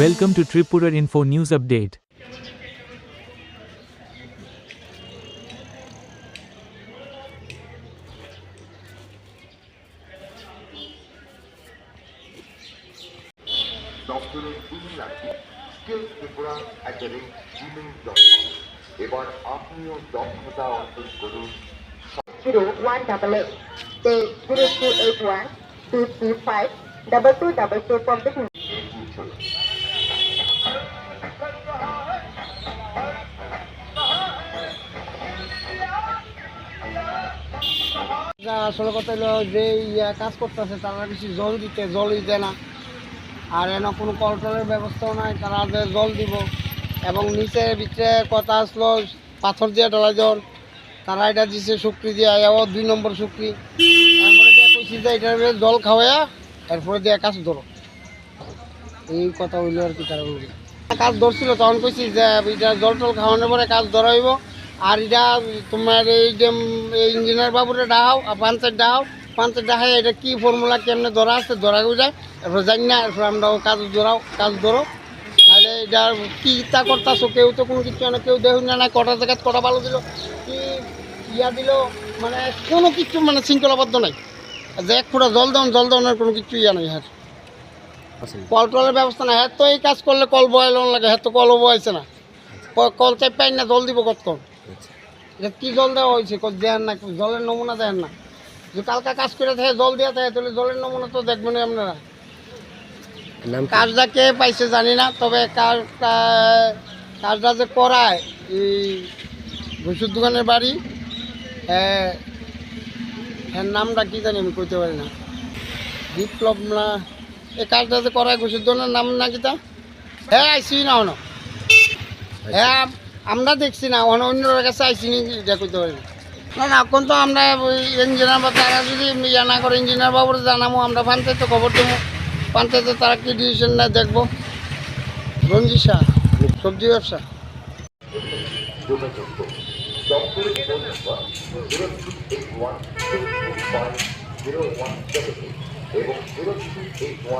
Welcome to Tripura Info News Update. দপ্তরের email ID skill Tripura at the rate Gmail dot com এবার আপনিও দক্ষতা অর্জন করুন zero one double eight. Say যা আসলে কথা হলো যে ইয়া কাজ করতেছে, তারা বেশি জল দিতে, জলই দেয় না। আর এন কোনো কল টলের ব্যবস্থাও নাই, তারা যে জল দিব। এবং নিচে ভিতরে কথা আসলো, পাথর দিয়ে ডলা জল তারা এটা দিছে শুক্রি দিয়ে, এও দুই নম্বর শুক্রি। এরপরে দিয়ে কইছি যে এটার জল খাওয়াইয়া এরপরে দিয়ে কাজ ধরো। এই কথা হইল আর কি তারা কাজ ধরছিল, তখন কইছি যে, এটা জল টল খাওয়ানোর পরে কাজ ধরাইব আর এটা তোমার এই যে ইঞ্জিনিয়ার বাবুরে ডাহাও আর পাঞ্চের ডাহাও। পাঞ্চের ডাহাই এটা কি ফর্মুলা কেমনে ধরা আছে ধরা যায় এরপর জানি না এরপর আমরা কাজ ধরাও কাজ ধরো। তাহলে এটা কি তা করতেছো কেউ তো কোনো কিছু না কেউ দেখুন না না কটা জায়গায় কটা ভালো দিল কি ইয়া দিল মানে কোনো কিছু মানে শৃঙ্খলাবদ্ধ নাই। যে এক ফুটা জল দেন জল দেওয়ার কোনো কিছু ইয়া নাই হ্যাঁ কল টলের ব্যবস্থা না হ্যাঁ তো এই কাজ করলে কল বয়াল লাগে হ্যাঁ তো কলও বয়াইছে না। কল চাই পাই না জল দিব কতক্ষণ? এটা কি জল দেওয়া হয়েছে কত দেন না জলের নমুনা দেন না। যে কালকা কাজ করে থাকে জল দেওয়া থাকে তাহলে জলের নমুনা তো দেখবেন আপনারা। কাজটা কে পাইছে জানি না তবে কার কা- কাজটা যে করায় এই ঘুষুর দোকানের বাড়ি হ্যাঁ নামটা কি জানি আমি কইতে পারি না। বিপ্লব না এই কাজটা যে করায় ঘুষুর দোকানের নাম না কিতা হ্যাঁ আইসি না হনো। হ্যাঁ আমরা দেখছি না, অন্য অন্যের কাছে আইসি এটা করতে পারি না। না এখন তো আমরা ইঞ্জিনিয়ার বা তারা যদি ইয়া না করে ইঞ্জিনিয়ার বাবুর জানাব আমরা পঞ্চায়েতে খবর দেবো পঞ্চায়েতে তারা কি ডিসিশন নেয় দেখব। রঞ্জি শাহ, সবজি ব্যবসা। এবং